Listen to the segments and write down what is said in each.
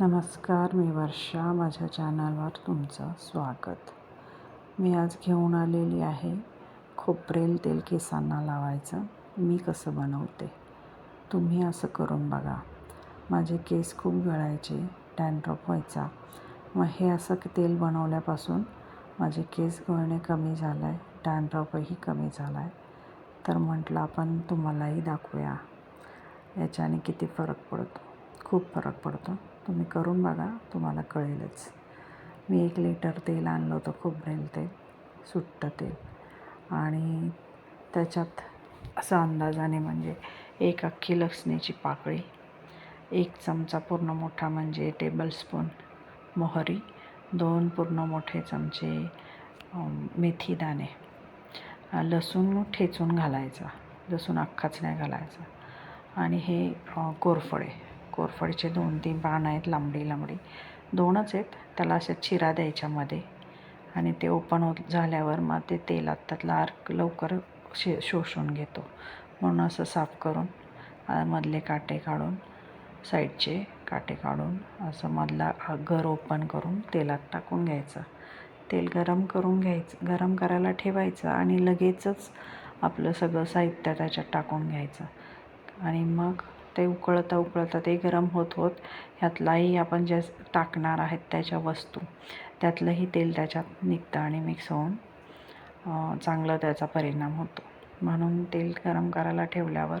नमस्कार मी वर्षा माझ्या चॅनलवर तुमचं स्वागत. मी आज घेऊन आलेली आहे खोबरेल तेल केसांना लावायचं. मी कसं बनवते? तुम्ही असं करून बघा. माझे केस खूप गळायचे डॅन्ड्रफ व्हायचा. मग हे असं तेल बनवल्यापासून माझे केस गळणे कमी झालं आहे डॅन्ड्रफही कमी झाला आहे तर म्हटलं आपण तुम्हालाही दाखवूया. याच्याने किती फरक पडतो? खूप फरक पडतो. तुम्ही करून बघा तुम्हाला कळेलच. मी एक लिटर तेल आणलं होतं खोबरेल तेल सुट्टं तेल. आणि त्याच्यात असं अंदाजाने म्हणजे एक अख्खी लसणीची पाकळी एक चमचा पूर्ण मोठा म्हणजे टेबलस्पून मोहरी दोन पूर्ण मोठे चमचे मेथी दाणे. लसूण ठेचून घालायचा लसूण अख्खाच नाही घालायचा. आणि हे कोरफडे. कोरफडीचे दोन तीन पानं आहेत लांबडी लांबडी. दोनच आहेत त्याला अशा चिरा द्यायच्यामध्ये आणि ते ओपन होत झाल्यावर मग ते तेलात त्यातला अर्क लवकर शे शोषून घेतो. म्हणून असं साफ करून मधले काटे काढून साईडचे काटे काढून असं मधला घर ओपन करून तेलात टाकून घ्यायचं. तेल गरम करून घ्यायचं गरम करायला ठेवायचं आणि लगेचच आपलं सगळं साहित्य त्याच्यात टाकून घ्यायचं. आणि मग ते उकळता उकळता ते गरम होत होत ह्यातलाही आपण ज्या टाकणार आहेत त्याच्या वस्तू त्यातलंही तेल त्याच्यात निघतं आणि मिक्स होऊन चांगलं त्याचा परिणाम होतो. म्हणून तेल गरम करायला ठेवल्यावर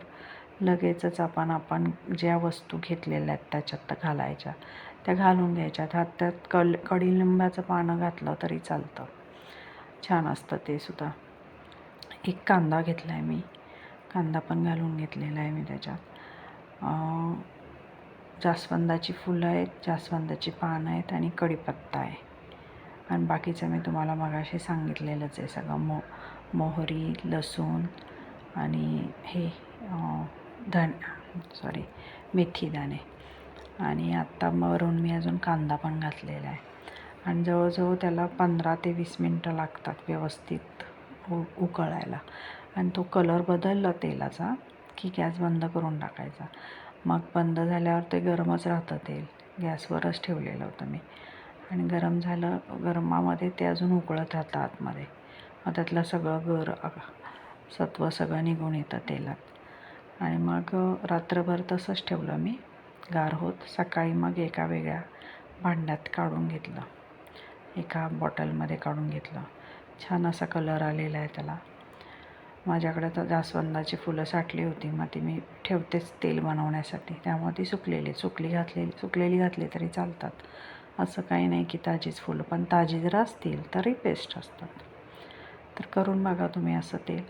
लगेचच आपण आपण ज्या वस्तू घेतलेल्या आहेत त्याच्यात घालायच्या. त्या घालून घ्यायच्यात हात त्यात कल कडीलिंबाचं पानं घातलं तरी चालतं. छान असतं ते सुद्धा. एक कांदा घेतला आहे मी. कांदा पण घालून घेतलेला आहे मी त्याच्यात. जास्वंदाची फुलं आहेत जास्वंदाची पानं आहेत आणि कढीपत्ता आहे. आणि बाकीचं मी तुम्हाला मगाशी सांगितलेलंच आहे सगळं. मो मोहरी लसूण आणि हे धन सॉरी मेथी दाणे. आणि आत्ता वरून मी अजून कांदा पण घातलेला आहे. आणि जवळजवळ त्याला पंधरा ते वीस मिनटं लागतात व्यवस्थित उ उकळायला. आणि तो कलर बदलला तेलाचा. की गॅस बंद करून टाकायचा. मग बंद झाल्यावर ते गरमच राहतं तेल. गॅसवरच ठेवलेलं होतं मी. आणि गरम झालं गरमामध्ये ते अजून उकळत राहतं आतमध्ये. मग त्यातलं सगळं गर सत्व सगळं निघून येतं तेलात. आणि मग रात्रभर तसंच ठेवलं मी. गार होत सकाळी मग एका वेगळ्या भांड्यात काढून घेतलं. एका बॉटलमध्ये काढून घेतलं. छान असा कलर आलेला आहे त्याला. माझ्याकडे तर जास्वंदाची फुलं साठली होती. मग ती मी ठेवतेच तेल बनवण्यासाठी. त्यामुळे ती सुकलेली सुकली घातलेली सुकलेली घातली तरी चालतात. असं काही नाही की ताजीच फुलं पण ताजी जर असतील तरी बेस्ट असतात. तर करून बघा तुम्ही असं तेल.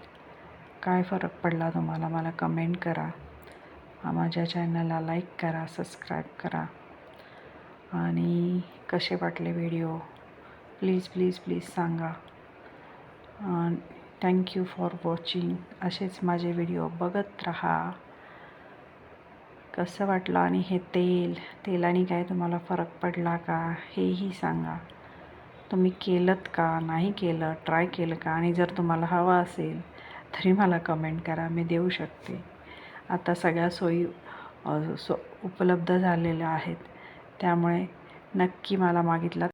काय फरक पडला तुम्हाला मला कमेंट करा. माझ्या चॅनलला लाईक करा सबस्क्राईब करा. आणि कसे वाटले व्हिडिओ प्लीज प्लीज प्लीज सांगा. थँक्यू फॉर वॉचिंग असेच माझे व्हिडिओ बघत राहा. कसं वाटलं आणि हे तेल? तेलाने काय तुम्हाला फरक पडला का? हेही सांगा. तुम्ही केलं का? नाही केलं? ट्राय केलं का? आणि जर तुम्हाला हवं असेल तरी मला कमेंट करा. मी देऊ शकते. आता सगळ्या सोयी सो उपलब्ध झालेल्या आहेत. त्यामुळे नक्की मला मागितलं